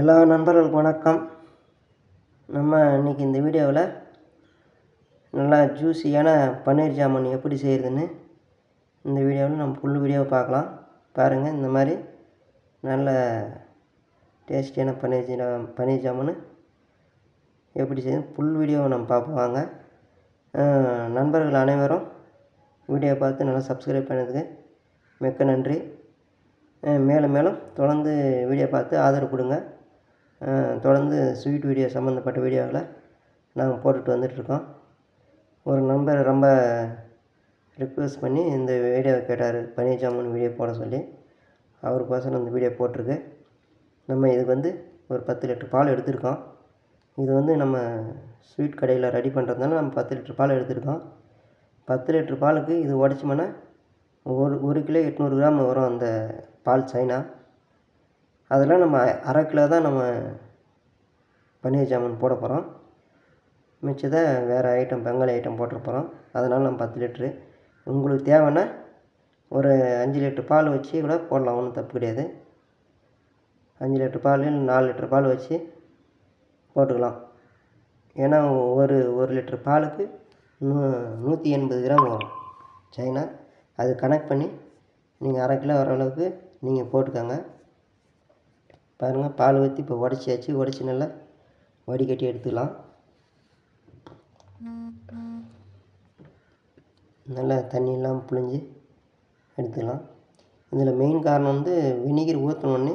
எல்லா நண்பர்களுக்கு வணக்கம். நம்ம இன்றைக்கி இந்த வீடியோவில் நல்லா ஜூஸியான பன்னீர் ஜாமுன் எப்படி செய்கிறதுன்னு இந்த வீடியோவில் நம்ம ஃபுல் வீடியோவை பார்க்கலாம். பாருங்கள் இந்த மாதிரி நல்ல டேஸ்டியான பன்னீர் ஜா பன்னீர் ஜாமுன் எப்படி செய்யுது ஃபுல் வீடியோவை நம்ம பார்ப்போம். வாங்க. நண்பர்கள் அனைவரும் வீடியோ பார்த்து நல்லா சப்ஸ்கிரைப் பண்ணதுக்கு மிக்க நன்றி. மேலும் மேலும் தொடர்ந்து வீடியோ பார்த்து ஆதரவு கொடுங்க. தொடர்ந்து ஸ்வீட் வீடியோ சம்மந்தப்பட்ட வீடியோவில் நாங்கள் போட்டுட்டு வந்துட்டுருக்கோம். ஒரு நண்பர் ரொம்ப ரிக்வெஸ்ட் பண்ணி இந்த வீடியோவை கேட்டார். பன்னீர் ஜாமுன் வீடியோ போட சொல்லி. அவருக்கோசரம் இந்த வீடியோ போட்டிருக்கு. நம்ம இதுக்கு வந்து ஒரு பத்து லிட்டர் பால் எடுத்திருக்கோம். இது வந்து நம்ம ஸ்வீட் கடையில் ரெடி பண்ணுறதுனால நம்ம பத்து லிட்டர் பால் எடுத்திருக்கோம். பத்து லிட்டர் பாலுக்கு இது உடச்சோம்னா ஒரு ஒரு கிலோ எட்நூறு கிராம் வரும் அந்த பால் சைனா. அதெல்லாம் நம்ம அரை கிலோ தான் நம்ம பன்னீர் ஜாமுன் போட போகிறோம். மிச்சத்தை வேறு ஐட்டம் பெங்காலி ஐட்டம் போட்டுற போகிறோம். அதனால் நம்ம பத்து லிட்ரு. உங்களுக்கு தேவைன்னா ஒரு அஞ்சு லிட்ரு பால் வச்சு கூட போடலாம் ஒன்றும் தப்பு கிடையாது. அஞ்சு லிட்ரு பால் நாலு லிட்ரு பால் வச்சு போட்டுக்கலாம். ஏன்னா ஒரு ஒரு லிட்ரு பாலுக்கு நூ நூற்றி எண்பது கிராம் வரும் சைனா. அது கனெக்ட் பண்ணி நீங்கள் அரை கிலோ வர அளவுக்கு நீங்கள் போட்டுக்கோங்க. பாருங்கள் பால் ஊற்றி இப்போ உடச்சியாச்சு உடச்சி நல்லா வடிகட்டி எடுத்துக்கலாம். நல்லா தண்ணியெல்லாம் புழிஞ்சு எடுத்துக்கலாம். இதில் மெயின் காரணம் வந்து வினிகர் ஊற்றினோடனே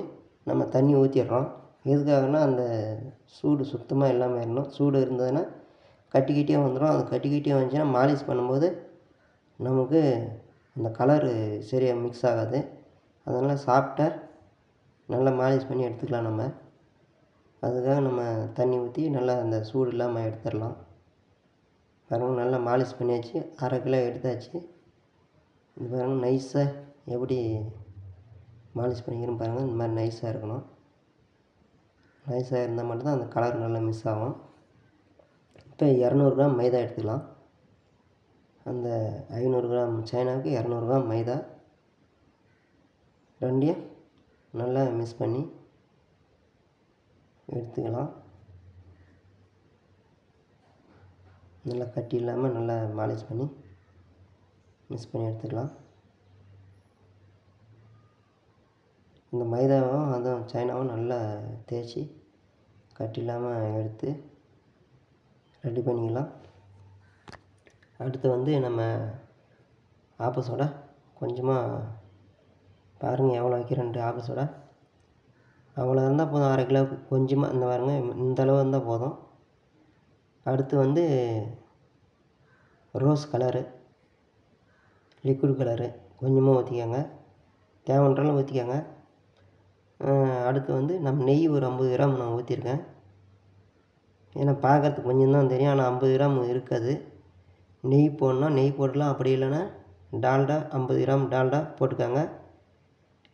நம்ம தண்ணி ஊற்றிடுறோம் எதுக்காகனா அந்த சூடு சுத்தமாக இல்லாமல் இருக்கணும் சூடு இருந்ததுன்னா கட்டி கட்டியாக வந்துடும் அது கட்டி கட்டியாக வந்துச்சுன்னா மாலிஷ் பண்ணும்போது நமக்கு அந்த கலரு சரியாக மிக்ஸ் ஆகாது. அதனால் சாப்பிட்டா நல்லா மாலிஷ் பண்ணி எடுத்துக்கலாம் நம்ம. அதுக்காக நம்ம தண்ணி ஊற்றி நல்லா அந்த சூடு இல்லாமல் எடுத்துடலாம். பாருங்க நல்லா மாலிஷ் பண்ணியாச்சு. அரை கிலோ எடுத்தாச்சு. இது பாருங்க நைஸாக எப்படி மாலிஷ் பண்ணிக்கிறோம் பாருங்கள் இந்த மாதிரி நைஸாக இருக்கணும். நைஸாக இருந்தால் மட்டும்தான் அந்த கலர் நல்லா மிஸ் ஆகும். இப்போ இரநூறு கிராம் மைதா எடுத்துக்கலாம். அந்த ஐநூறு கிராம் சைனாவுக்கு இரநூறு கிராம் மைதா. ரெண்டையும் நல்லா மிக்ஸ் பண்ணி எடுத்துக்கலாம். நல்லா கட்டி இல்லாமல் நல்லா மாலிஷ் பண்ணி மிக்ஸ் பண்ணி எடுத்துக்கலாம். இந்த மைதாவும் அதுவும் சைனாவும் நல்லா தேய்ச்சி கட்டி இல்லாமல் எடுத்து ரெடி பண்ணிக்கலாம். அடுத்து வந்து நம்ம ஆப்ப கொஞ்சமாக பாருங்கள் எவ்வளோ வைக்கிறேன்ட்டு ஆப்ப சோடா அவ்வளோ இருந்தால் போதும் அரை கிலோ கொஞ்சமாக இந்த பாருங்க இந்த அளவு இருந்தால் போதும். அடுத்து வந்து ரோஸ் கலரு லிக்விட் கலரு கொஞ்சமாக ஊற்றிக்கோங்க தேவைன்ற அளவு ஊற்றிக்கோங்க அடுத்து வந்து நம்ம நெய் ஒரு ஐம்பது கிராம் நான் ஊற்றிருக்கேன் ஏன்னா பார்க்கறதுக்கு கொஞ்சம் தான் தெரியும் ஆனால் ஐம்பது கிராம் இருக்காது. நெய் போடணும் நெய் போடலாம் அப்படி இல்லைன்னா டால்டா ஐம்பது கிராம் டால்டா போட்டுக்கோங்க.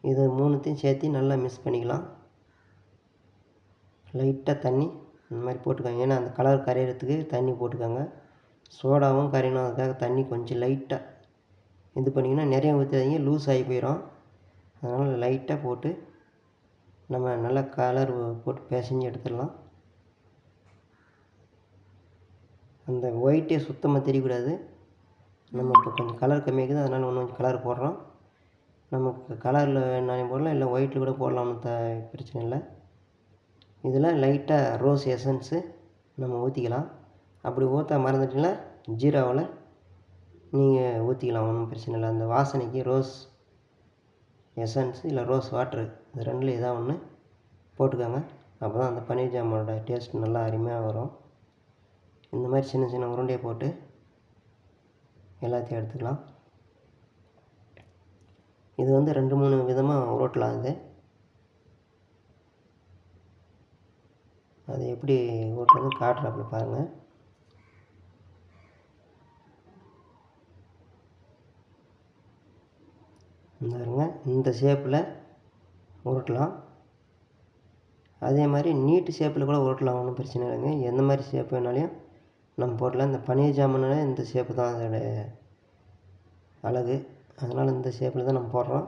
இது மூணுத்தையும் சேர்த்து நல்லா மிக்ஸ் பண்ணிக்கலாம். லைட்டாக தண்ணி இந்த மாதிரி போட்டுக்கோங்க. ஏன்னா அந்த கலர் கரையிறதுக்கு தண்ணி போட்டுக்கோங்க. சோடாவும் கரையணும். அதுக்காக தண்ணி கொஞ்சம் லைட்டாக இது பண்ணிங்கன்னா நிறைய ஊற்றாதீங்க லூஸ் ஆகி போயிடும் அதனால் லைட்டாக போட்டு நம்ம நல்லா கலர் போட்டு பிசைஞ்சு எடுத்துடலாம். அந்த ஒயிட்டே சுத்தமாக தெரியக்கூடாது. நம்ம இப்போ கொஞ்சம் கலர் கம்மியாக்குது அதனால் இன்னும் கொஞ்சம் கலர் போடுறோம். நமக்கு கலரில் வேணாலும் போடலாம் இல்லை ஒயிட்டில் கூட போடலாம் ஒன்றும் த பிரச்சனை இல்லை. இதில் லைட்டாக ரோஸ் எசன்ஸு நம்ம ஊற்றிக்கலாம் அப்படி ஊற்ற மறந்துட்டிங்கன்னா ஜீராவில் நீங்கள் ஊற்றிக்கலாம் ஒன்றும் பிரச்சனை இல்லை. அந்த வாசனைக்கு ரோஸ் எசன்ஸ் இல்லை ரோஸ் வாட்ரு இது ரெண்டில் ஏதாவது ஒன்று போட்டுக்கோங்க. அப்போ தான் அந்த பன்னீர் ஜாமோட டேஸ்ட் நல்லா அருமையாக வரும். இந்த மாதிரி சின்ன சின்ன உருண்டையை போட்டு எல்லாத்தையும் எடுத்துக்கலாம். இது வந்து ரெண்டு மூணு விதமாக உருட்டலாம் இது அது எப்படி உருட்டுறது காட்டுறாப்புல பாருங்கள் இந்த பாருங்க இந்த ஷேப்பில் உருட்டலாம். அதே மாதிரி நீட்டு ஷேப்பில் கூட உருட்டலாம் ஒன்றும் பிரச்சனை இல்லைங்க. எந்த மாதிரி ஷேப் வேணாலையும் நம்ம போடலாம் இந்த பனீர் ஜாமுன்னாலே இந்த ஷேப்பு தான் அதோட அழகு. அதனால் இந்த ஷேப்பில் தான் நம்ம போடுறோம்.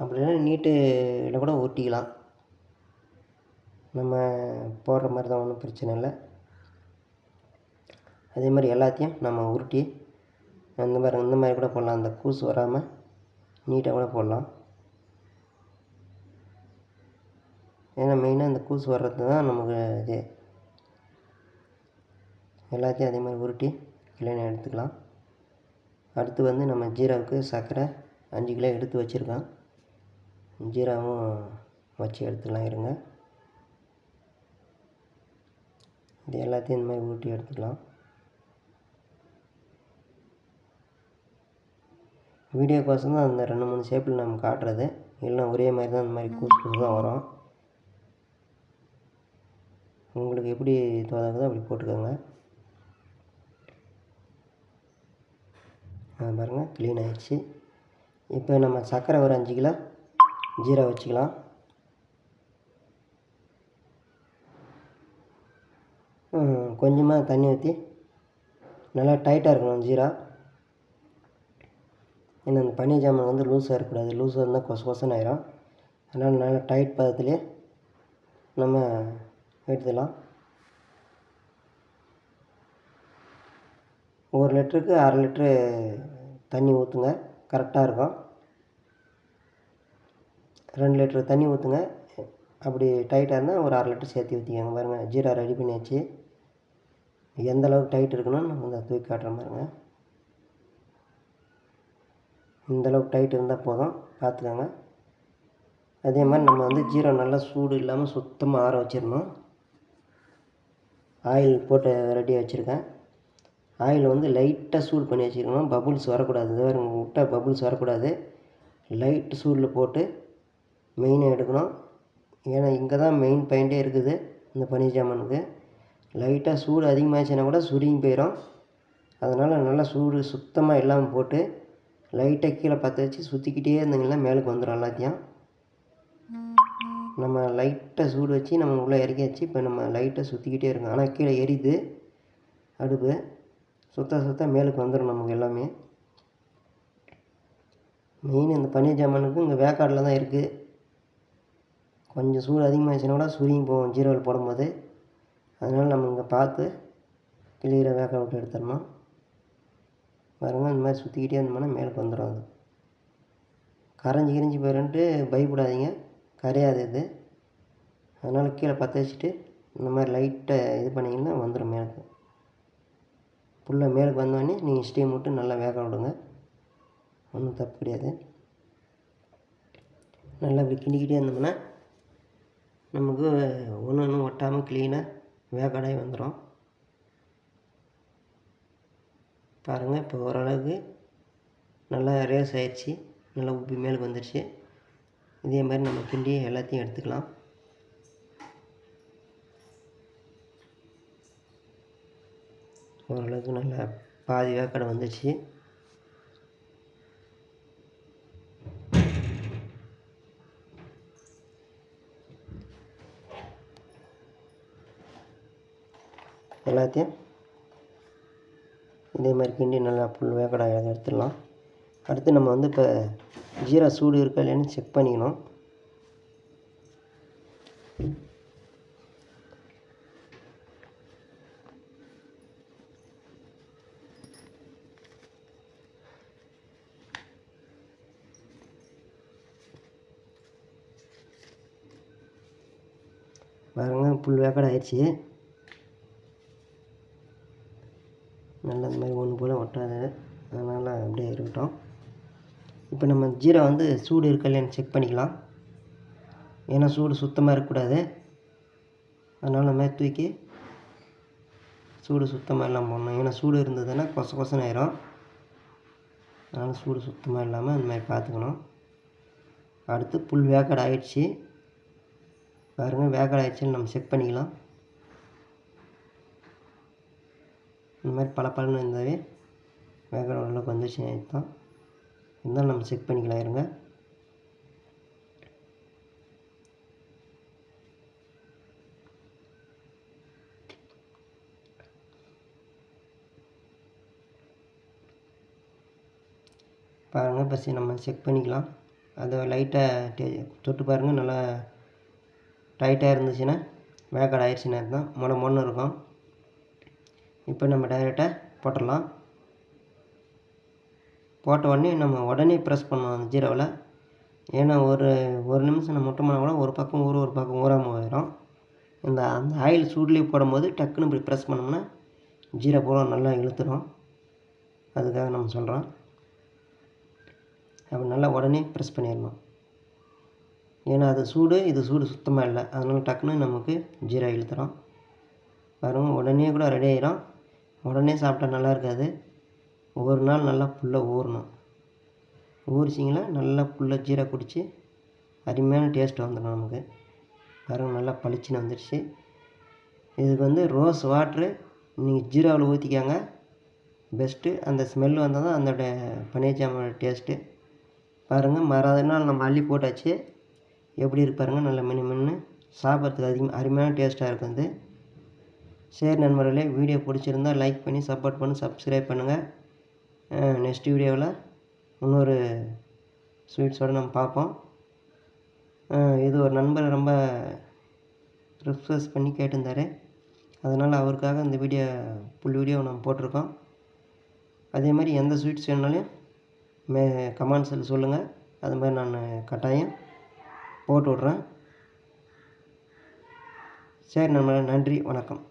அப்படி இல்லைன்னா நீட்டில் கூட ஒட்டிக்கலாம். நம்ம போடுற மாதிரி தான் ஒன்றும் பிரச்சனை இல்லை. அதே மாதிரி எல்லாத்தையும் நம்ம உருட்டி அந்த மாதிரி இந்த மாதிரி கூட போடலாம். அந்த கூசு வராமல் நீட்டாக கூட போடலாம். ஏன்னா மெயினாக இந்த கூசு வர்றது தான் நமக்கு இது. எல்லாத்தையும் அதே மாதிரி உருட்டி கிளீனாக எடுத்துக்கலாம். அடுத்து வந்து நம்ம ஜீராவுக்கு சர்க்கரை அஞ்சு கிலோ எடுத்து வச்சுருக்கோம். ஜீராவும் வச்சு எடுத்துக்கலாம் இருங்க. இது எல்லாத்தையும் இந்த மாதிரி ஊட்டி எடுத்துக்கலாம். வீடியோக்கோசம் தான் அந்த ரெண்டு மூணு ஷேப்பில் நம்ம காட்டுறது. இல்லைனா ஒரே மாதிரி தான் அந்த மாதிரி கூசு கூசு தான் வரும். உங்களுக்கு எப்படி தோதாக்குதோ அப்படி போட்டுக்கோங்க. பாருங்கள் க்ளீன் ஆகிடுச்சு இப்போ நம்ம சர்க்கரை ஒரு அஞ்சு கிலோ ஜீரா வச்சுக்கலாம். கொஞ்சமாக தண்ணி ஊற்றி நல்லா டைட்டாக இருக்கணும் ஜீரா. ஏன்னா அந்த பனி ஜாமான் வந்து லூஸாக இருக்கக்கூடாது. லூஸாக இருந்தால் கொசு கொசன் ஆயிரும். அதனால் நல்லா டைட் பதத்துலேயே நம்ம எடுத்துடலாம். ஒரு லிட்டருக்கு அரை லிட்ரு தண்ணி ஊற்றுங்க கரெக்டாக இருக்கும். ரெண்டு லிட்ரு தண்ணி ஊற்றுங்க அப்படி டைட்டாக இருந்தால் ஒரு அரை லிட்டர் சேர்த்து ஊற்றிக்கோங்க பாருங்கள் ஜீரா ரெடி பண்ணியாச்சு. எந்த அளவுக்கு டைட் இருக்குன்னு நம்ம இந்த தூக்கி காட்டுற பாருங்க. இந்த அளவுக்கு டைட் இருந்தால் போதும். பார்த்துக்கோங்க அதே மாதிரி நம்ம வந்து ஜீரோ நல்லா சூடு இல்லாமல் சுத்தமாக ஆற வச்சிடணும். ஆயில் போட்டு ரெடியாக வச்சுருக்கேன். ஆயில் வந்து லைட்டாக சூடு பண்ணி வச்சுருக்கணும் பபுள்ஸ் வரக்கூடாது. இது வேறு விட்டால் பபுள்ஸ் வரக்கூடாது. லைட்டு சூடில் போட்டு மெயினாக எடுக்கணும். ஏன்னா இங்கே தான் மெயின் பாயிண்ட்டே இருக்குது இந்த பனீர் ஜாமனுக்கு லைட்டாக சூடு அதிகமாகிடுச்சுன்னா கூட சுருங்கி போயிடும் அதனால் நல்லா சூடு சுத்தமாக இல்லாமல் போட்டு லைட்டாக கீழே பற்ற வச்சு சுற்றிக்கிட்டே இருந்தீங்கன்னா மேலுக்கு வந்துடும் எல்லாத்தையும். நம்ம லைட்டாக சூடு வச்சு நம்ம உள்ளே இறக்கி வச்சு இப்போ நம்ம லைட்டாக சுற்றிக்கிட்டே இருக்கோம். ஆனால் கீழே எரியுது. அடுப்பு. சுத்த சுத்த மேலுக்கு வந்துடும் நமக்கு எல்லாமே. மெயின் இந்த பன்னீர் ஜாமானுக்கு இங்கே வேக்காடில் தான் இருக்குது கொஞ்சம் சூடு அதிகமாகிடுச்சுன்னா கூட சுருங்கி போவோம் ஜீரோவில் போடும்போது. அதனால் நம்ம இங்கே பார்த்து கிளியராக வேக விட்டு எடுத்துடணும். பாருங்க இந்த மாதிரி சுற்றிக்கிட்டே இருந்தோம்னா மேலுக்கு வந்துடும் அது. கரைஞ்சி கிரிஞ்சி போயிடுன்ட்டு பயப்படாதீங்க. கரையாது இது. அதனால் கீழே பற்ற வச்சுட்டு இந்த மாதிரி லைட்டை இது பண்ணிங்கன்னா வந்துடும் மேலுக்கு. ஃபுல்லாக மேலுக்கு வந்தோடனே நீங்கள் ஸ்டீம் விட்டு நல்லா வேக விடுங்க. ஒன்றும் தப்பு கிடையாது. நல்லா இப்படி கிண்டிக்கிட்டே இருந்தோம்னா நமக்கு ஒன்று ஒன்றும் ஒட்டாமல் க்ளீனாக வேகடாகி வந்துடும் பாருங்கள் இப்போ ஓரளவுக்கு நல்லா ரேஸ் ஆயிடுச்சு நல்லா உப்பி மேலுக்கு வந்துடுச்சு இதே மாதிரி நம்ம கிண்டி எல்லாத்தையும் எடுத்துக்கலாம். ஓரளவுக்கு நல்லா பாதி வேக்காடை வந்துடுச்சு எல்லாத்தையும் இதே மாதிரி கிண்டி நல்லா ஃபுல் வேக்கடை எடுத்துடலாம் அடுத்து நம்ம வந்து இப்போ ஜீரா சூடு இருக்கா இல்லையான்னு செக் பண்ணிக்கணும். பாருங்க ஃபுல் வேக்கடை ஆயிடுச்சு. நல்லா இந்த மாதிரி ஒன்று போல் ஒட்டாது அதனால் அப்படியே இருக்கட்டும். இப்போ நம்ம ஜீரா வந்து சூடு இருக்கா இல்லையான்னு செக் பண்ணிக்கலாம். ஏன்னா சூடு சுத்தமாக இருக்கக்கூடாது. அதனால் நம்ம தூக்கி சூடு சுத்தமாக இல்லாமல் போடணும் ஏன்னா சூடு இருந்ததுன்னா கொச கொசன்னு ஆயிரும். அதனால் சூடு சுத்தமாக இல்லாமல் அந்த மாதிரி பார்த்துக்கணும். அடுத்து புல் வேக்காடு ஆயிடுச்சு. பாருங்கள் வேக்காடு ஆயிடுச்சுன்னு நம்ம செக் பண்ணிக்கலாம். இந்த மாதிரி பல பலன்னு இருந்தாவே வேக்காடு ஓரளவுக்கு வந்துச்சு தான் இருந்தாலும் நம்ம செக் பண்ணிக்கலாம் இருங்க. பாருங்கள் பஸ்ஸு நம்ம செக் பண்ணிக்கலாம். அதை லைட்டாக டே தொட்டு பாருங்கள் நல்லா டைட்டாக இருந்துச்சுன்னா வேக்காடு ஆயிடுச்சுன்னு அர்த்தம். மொட மொன்னு இருக்கும். இப்போ நம்ம டைரெக்டாக போட்டுடலாம். போட்ட உடனே நம்ம உடனே ப்ரெஸ் பண்ணணும் அந்த ஜீரோவில் ஏன்னா ஒரு ஒரு நிமிஷம் நம்ம முட்டை கூட ஒரு பக்கம் ஊற ஒரு பக்கம் ஊறாமல் போயிடும். இந்த அந்த ஆயில் சூட்லேயே போடும்போது டக்குன்னு இப்படி ப்ரெஸ் பண்ணோம்னா ஜீரோ பூரா நல்லா இழுத்துடும் அதுக்காக நம்ம சொல்கிறோம் அப்படி நல்லா உடனே ப்ரெஸ் பண்ணிடணும். ஏன்னா அது சூடு இது சூடு சுத்தமாக இல்லை. அதனால் டக்குன்னு நமக்கு ஜீரா இழுத்துறோம் பாருங்க உடனே கூட ரெடி ஆகிரும் உடனே சாப்பிட்டா நல்லா இருக்காது. ஒவ்வொரு நாள் நல்லா புல்லை ஊறணும். ஊறிச்சிங்களா நல்லா புல்லை ஜீரா குடித்து அருமையான டேஸ்ட் வந்துடும் நமக்கு. பாருங்க நல்லா பளிச்சுன்னு வந்துடுச்சு இதுக்கு வந்து ரோஸ் வாட்ரு நீங்கள் ஜீராவில் ஊற்றிக்காங்க பெஸ்ட்டு அந்த ஸ்மெல் வந்தால் தான் அந்த பன்னீர் ஜாமோட டேஸ்ட்டு பாருங்கள் மறாத நாள் நம்ம அள்ளி போட்டாச்சு. எப்படி இருப்பாருங்க நல்ல மென்று மென்று மின்னு. சாப்பிட்றதுக்கு அதிகம் அருமையான டேஸ்ட்டாக இருக்கும் அது சரி நண்பர்களே வீடியோ பிடிச்சிருந்தா லைக் பண்ணி சப்போர்ட் பண்ணி சப்ஸ்கிரைப் பண்ணுங்கள் நெக்ஸ்ட் வீடியோவில் இன்னொரு ஸ்வீட்ஸோடு நம்ம பார்ப்போம். இது ஒரு நண்பர் ரொம்ப ரிக்வஸ்ட் பண்ணி கேட்டிருந்தாரு. அதனால் அவருக்காக இந்த வீடியோ ஃபுல் வீடியோ நம்ம போட்டிருக்கோம். அதே மாதிரி எந்த ஸ்வீட்ஸ் வேணுனாலும் மே கமெண்ட்ஸில் சொல்லுங்கள் அது மாதிரி நான் கட்டாயம் போட்டு விட்றேன். சரி நம்ம நன்றி வணக்கம்.